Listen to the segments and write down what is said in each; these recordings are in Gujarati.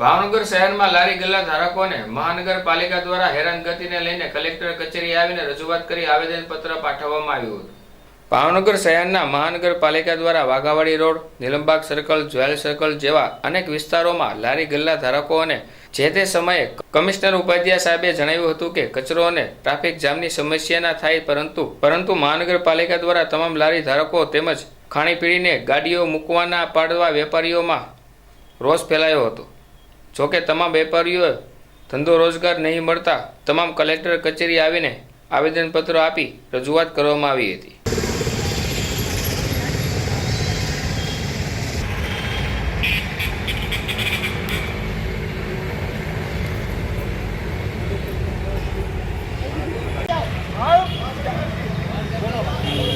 ભાવનગર શહેરમાં લારી ગલ્લા ધારકોને મહાનગરપાલિકા દ્વારા હેરાનગતિને લઈને કલેક્ટર કચેરી આવીને રજૂઆત કરી આવેદનપત્ર પાઠવવામાં આવ્યું હતું. ભાવનગર શહેરના મહાનગરપાલિકા દ્વારા Waghawadi road, Nilambag circle, jewel circle જેવા અનેક વિસ્તારોમાં લારી ગલ્લા ધારકોને જે તે સમયે કમિશનર ઉપાધ્યાય સાહેબે જણાવ્યું હતું કે કચરો અને ટ્રાફિક જામની સમસ્યા ના થાય પરંતુ પરંતુ મહાનગરપાલિકા દ્વારા તમામ લારી ધારકો તેમજ ખાણીપીણીને ગાડીઓ મૂકવાના પાડવા વેપારીઓમાં રોષ ફેલાયો હતો. જોકે તમામ વેપારીઓએ ધંધો રોજગાર નહીં મળતા તમામ કલેક્ટર કચેરી આવીને આવેદનપત્ર આપી રજૂઆત કરવામાં આવી હતી.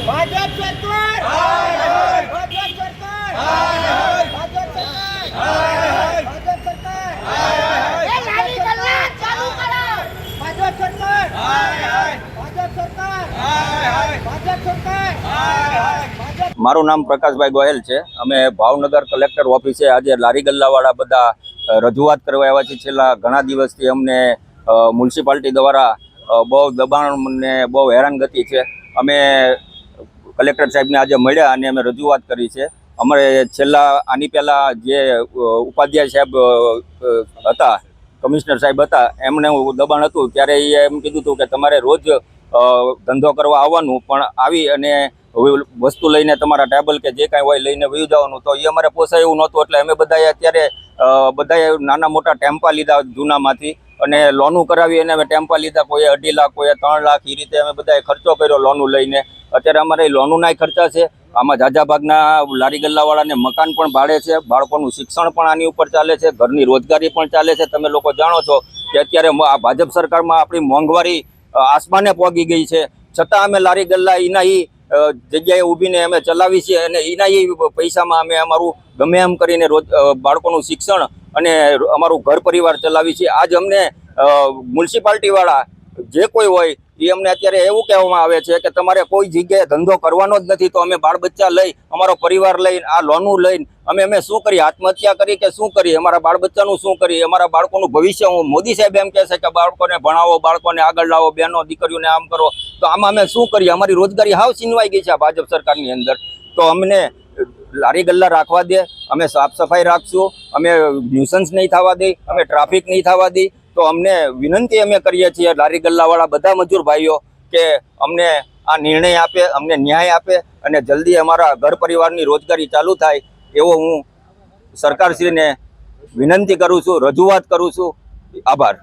ભાજપ સરકાર! ભાજપ સરકાર ભાજપ સરકાર ભાજપ સરકાર એ લારી ગલ્લા ચાલુ કરો ભાજપ સરકાર ભાજપ સરકાર ભાજપ સરકાર ભાજપ મારું નામ પ્રકાશભાઈ ગોહેલ છે. અમે ભાવનગર કલેક્ટર ઓફિસે આજે લારી ગલ્લાવાળા બધા રજૂઆત કરવા આવ્યા છે છેલ્લા ઘણા દિવસથી અમને મ્યુનિસિપાલિટી દ્વારા બહુ દબાણ ને બહુ હેરાનગતિ છે. અમે કલેક્ટર સાહેબને આજે મળ્યા અને અમે રજૂઆત કરી છે. અમારે છેલ્લા, આની પહેલાં જે ઉપાધ્યાય સાહેબ હતા કમિશનર સાહેબ હતા, એમને દબાણ હતું. ત્યારે એ એમ કીધું હતું કે તમારે રોજ ધંધો કરવા આવવાનું, પણ આવી અને વસ્તુ લઈને તમારા ટેબલ કે જે કાંઈ હોય લઈને વયું જવાનું. તો એ અમારે પોસાય એવું નહોતું, એટલે અમે બધાએ અત્યારે બધાએ નાના મોટા ટેમ્પા લીધા જૂનામાંથી. અને લોનું કરાવી અને અમે ટેમ્પા લીધા કોઈએ અઢી લાખ કોઈએ ત્રણ લાખ એ રીતે અમે બધાએ ખર્ચો કર્યો લોનું લઈને. અત્યારે અમારે લોનુનાય ખર્ચા છે આમાં ઝાઝા ભાગના લારી ગલ્લાવાળાને મકાન પણ ભાડે છે, બાળકોનું શિક્ષણ પણ આની ઉપર ચાલે છે, ઘરની રોજગારી પણ ચાલે છે. તમે લોકો જાણો છો કે અત્યારે આ ભાજપ સરકારમાં આપણી મોંઘવારી આસમાને પહોંચી ગઈ છે. છતાં અમે લારી ગલ્લા એના એ જગ્યાએ ઊભીને અમે ચલાવી છીએ અને એના એ પૈસામાં અમે અમારું ગમે એમ કરીને રોજ બાળકોનું શિક્ષણ અને અમારું ઘર પરિવાર ચલાવી છીએ. આજ અમને મ્યુનિસિપાલિટીવાળા જે કોઈ હોય એ અમને અત્યારે એવું કહેવામાં આવે છે કે તમારે કોઈ જગ્યાએ ધંધો કરવાનો જ નથી, તો અમે બાળ બચ્ચા લઈ, અમારો પરિવાર લઈને આ લોનું લઈને અમે અમે શું કરીએ? આત્મહત્યા કરી કે શું કરીએ? અમારા બાળ બચ્ચાનું શું કરીએ? અમારા બાળકોનું ભવિષ્ય, હું મોદી સાહેબ એમ કહે છે કે બાળકોને ભણાવો, બાળકોને આગળ લાવો, બહેનો, દીકરીઓને આમ કરો. તો આમાં અમે શું કરીએ? અમારી રોજગારી હાવ છીનવાઈ ગઈ છે આ ભાજપ સરકારની અંદર. તો અમને લારી ગલ્લા રાખવા દે, અમે સાફ સફાઈ રાખશું, અમે ન્યુસન્સ નહીં થવા દઈ અમે ટ્રાફિક નહીં થવા દઈ તો અમને વિનંતી અમે કરીએ છીએ, લારી ગલ્લાવાળા બધા મજૂર ભાઈઓ, કે અમને આ નિર્ણય આપે, અમને ન્યાય આપે અને જલ્દી અમારા ઘર પરિવારની રોજગારી ચાલુ થાય એવો હું સરકારશ્રીને વિનંતી કરું છું, રજૂઆત કરું છું. આભાર.